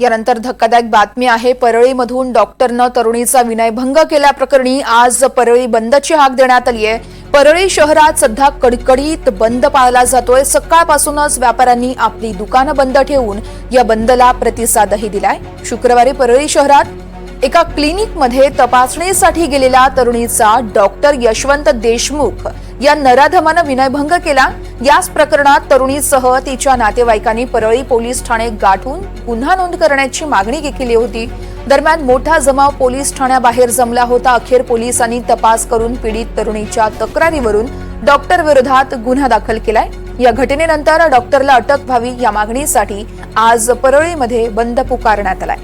यानंतर धक्कादायक बातमी आहे परळीमधून डॉक्टरनं तरुणीचा विनयभंग केल्याप्रकरणी आज परळी बंदची हाक देण्यात आली आहे परळी शहरात सध्या कडकडीत बंद पाळला जातोय. सकाळपासूनच व्यापाऱ्यांनी आपली दुकानं बंद ठेवून या बंदला प्रतिसादही दिलाय. शुक्रवारी परळी शहरात एका क्लिनिकमध्ये तपासणीसाठी गेलेला तरुणीचा डॉक्टर यशवंत देशमुख या नराधमानं विनयभंग केला. याच प्रकरणात तरुणीसह तिच्या नातेवाईकांनी परळी पोलीस ठाणे गाठून गुन्हा नोंद करण्याची मागणी केली होती. दरम्यान मोठा जमाव पोलीस ठाण्याबाहेर जमला होता. अखेर पोलिसांनी तपास करून पीडित तरुणीच्या तक्रारीवरून डॉक्टर विरोधात गुन्हा दाखल केलाय. या घटनेनंतर डॉक्टरला अटक व्हावी या मागणीसाठी आज परळीमध्ये बंद पुकारण्यात आलाय.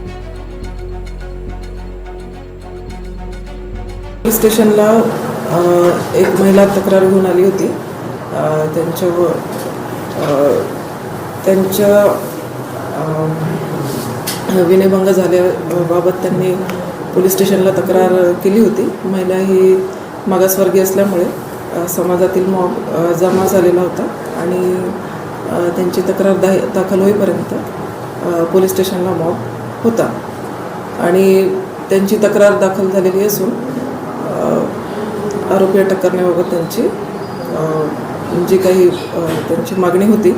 स्टेशनला एक महिला तक्रार घेऊन आली होती. त्यांच्यावर त्यांच्या विनयभंग झाल्याबाबत त्यांनी पोलीस स्टेशनला तक्रार केली होती. महिला ही मागासवर्गीय असल्यामुळे समाजातील मॉब जमा झालेला होता आणि त्यांची तक्रार दा दाखल होईपर्यंत पोलीस स्टेशनला मॉब होता. आणि त्यांची तक्रार दाखल झालेली असून आरोपी अटक करण्याबाबत त्यांची जी काही त्यांची मागणी होती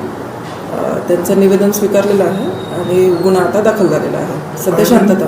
त्यांचं निवेदन स्वीकारलेलं आहे आणि गुन्हा आता दाखल झालेला आहे. सध्या शांतता.